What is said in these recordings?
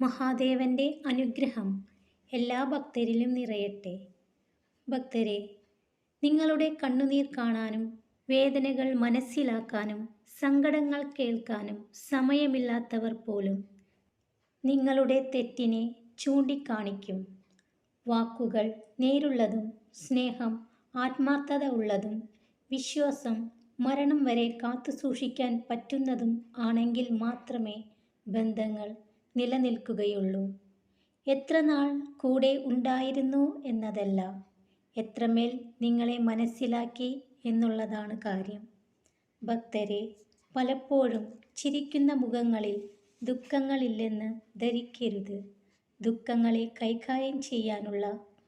മഹാദേവന്റെ അനുഗ്രഹം എല്ലാ ഭക്തരിലും നിറയട്ടെ. ഭക്തരെ നിങ്ങളുടെ കണ്ണുനീർ കാണാനും വേദനകൾ മനസ്സിലാക്കാനും സങ്കടങ്ങൾ കേൾക്കാനും സമയമില്ലാത്തവർ പോലും നിങ്ങളുടെ തെറ്റിനെ ചൂണ്ടിക്കാണിക്കും. വാക്കുകൾ നേരുള്ളതും സ്നേഹം ആത്മാർത്ഥത ഉള്ളതും വിശ്വാസം മരണം വരെ കാത്തു സൂക്ഷിക്കാൻ പറ്റുന്നതും ആണെങ്കിൽ മാത്രമേ ബന്ധങ്ങൾ നിലനിൽക്കുകയുള്ളൂ. എത്ര നാൾ കൂടെ ഉണ്ടായിരുന്നു എന്നതല്ല എത്രമേൽ നിങ്ങളെ മനസ്സിലാക്കി എന്നുള്ളതാണ് കാര്യം. ഭക്തരെ പലപ്പോഴും ചിരിക്കുന്ന മുഖങ്ങളിൽ ദുഃഖങ്ങളില്ലെന്ന് ധരിക്കരുത്. ദുഃഖങ്ങളെ കൈകാര്യം ചെയ്യാനുള്ള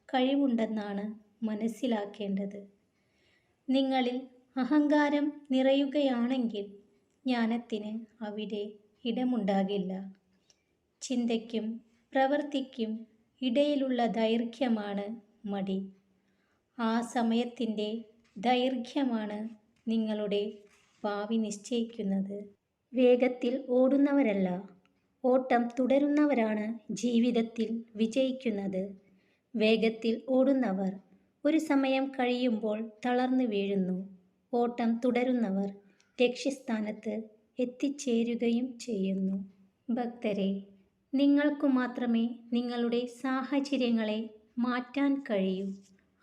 കഴിവുണ്ടെന്നാണ് മനസ്സിലാക്കേണ്ടത്. നിങ്ങളിൽ അഹങ്കാരം നിറയുകയാണെങ്കിൽ ജ്ഞാനത്തിന് അവിടെ ഇടമുണ്ടാകില്ല. ചിന്തയ്ക്കും പ്രവൃത്തിക്കും ഇടയിലുള്ള ദൈർഘ്യമാണ് മടി. ആ സമയത്തിന്റെ ദൈർഘ്യമാണ് നിങ്ങളുടെ ഭാവി നിശ്ചയിക്കുന്നത്. വേഗത്തിൽ ഓടുന്നവരല്ല ഓട്ടം തുടരുന്നവരാണ് ജീവിതത്തിൽ വിജയിക്കുന്നത്. വേഗത്തിൽ ഓടുന്നവർ ഒരു സമയം കഴിയുമ്പോൾ തളർന്നു വീഴുന്നു. ഓട്ടം തുടരുന്നവർ ലക്ഷ്യസ്ഥാനത്ത് എത്തിച്ചേരുകയും ചെയ്യുന്നു. ഭക്തരെ നിങ്ങൾക്കു മാത്രമേ നിങ്ങളുടെ സാഹചര്യങ്ങളെ മാറ്റാൻ കഴിയൂ.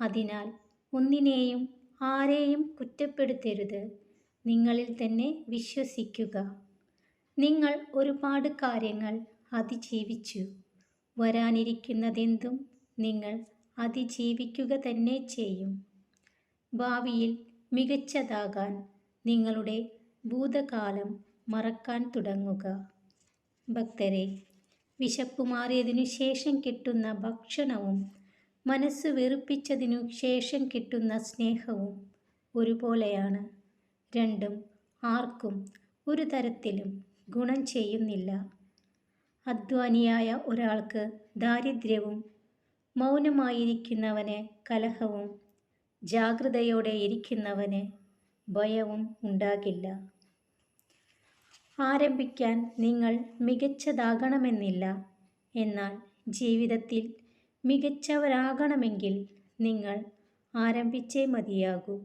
അതിനാൽ ഒന്നിനെയും ആരെയും കുറ്റപ്പെടുത്തരുത്. നിങ്ങളിൽ തന്നെ വിശ്വസിക്കുക. നിങ്ങൾ ഒരുപാട് കാര്യങ്ങൾ അതിജീവിച്ചു. വരാനിരിക്കുന്നതെന്തും നിങ്ങൾ അതിജീവിക്കുക തന്നെ ചെയ്യും. ഭാവിയിൽ മികച്ചതാകാൻ നിങ്ങളുടെ ഭൂതകാലം മറക്കാൻ തുടങ്ങുക. ഭക്തരെ വിശപ്പ് മാറിയതിനു ശേഷം കിട്ടുന്ന ഭക്ഷണവും മനസ്സ് വെറുപ്പിച്ചതിനു ശേഷം കിട്ടുന്ന സ്നേഹവും ഒരുപോലെയാണ്. രണ്ടും ആർക്കും ഒരു തരത്തിലും ഗുണം ചെയ്യുന്നില്ല. അധ്വാനിയായ ഒരാൾക്ക് ദാരിദ്ര്യവും മൗനമായിരിക്കുന്നവന് കലഹവും ജാഗ്രതയോടെ ഇരിക്കുന്നവന് ഭയവും ഉണ്ടാകില്ല. ആരംഭിക്കാൻ നിങ്ങൾ മികച്ചതാകണമെന്നില്ല. എന്നാൽ ജീവിതത്തിൽ മികച്ചവരാകണമെങ്കിൽ നിങ്ങൾ ആരംഭിച്ചേ മതിയാകൂ.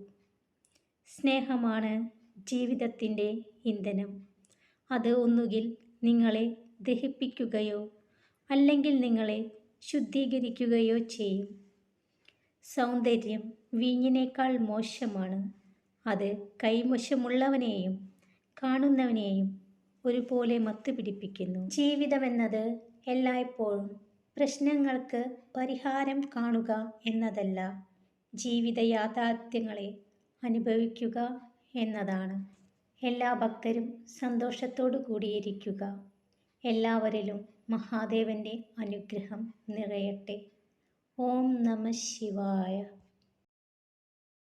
സ്നേഹമാണ് ജീവിതത്തിന്റെ ഇന്ധനം. അത് ഒന്നുകിൽ നിങ്ങളെ ദഹിപ്പിക്കുകയോ അല്ലെങ്കിൽ നിങ്ങളെ ശുദ്ധീകരിക്കുകയോ ചെയ്യും. സൗന്ദര്യം വീഞ്ഞിനേക്കാൾ മോശമാണ്. അത് കൈമോശമുള്ളവനെയും കാണുന്നവനെയും ഒരുപോലെ മത്തുപിടിപ്പിക്കുന്നു. ജീവിതമെന്നത് എല്ലായ്പ്പോഴും പ്രശ്നങ്ങൾക്ക് പരിഹാരം കാണുക എന്നതല്ല ജീവിത യാഥാർത്ഥ്യങ്ങളെ അനുഭവിക്കുക എന്നതാണ്. എല്ലാ ഭക്തരും സന്തോഷത്തോടു കൂടിയിരിക്കുക. എല്ലാവരിലും മഹാദേവന്റെ അനുഗ്രഹം നിറയട്ടെ. ഓം നമ ശിവായ.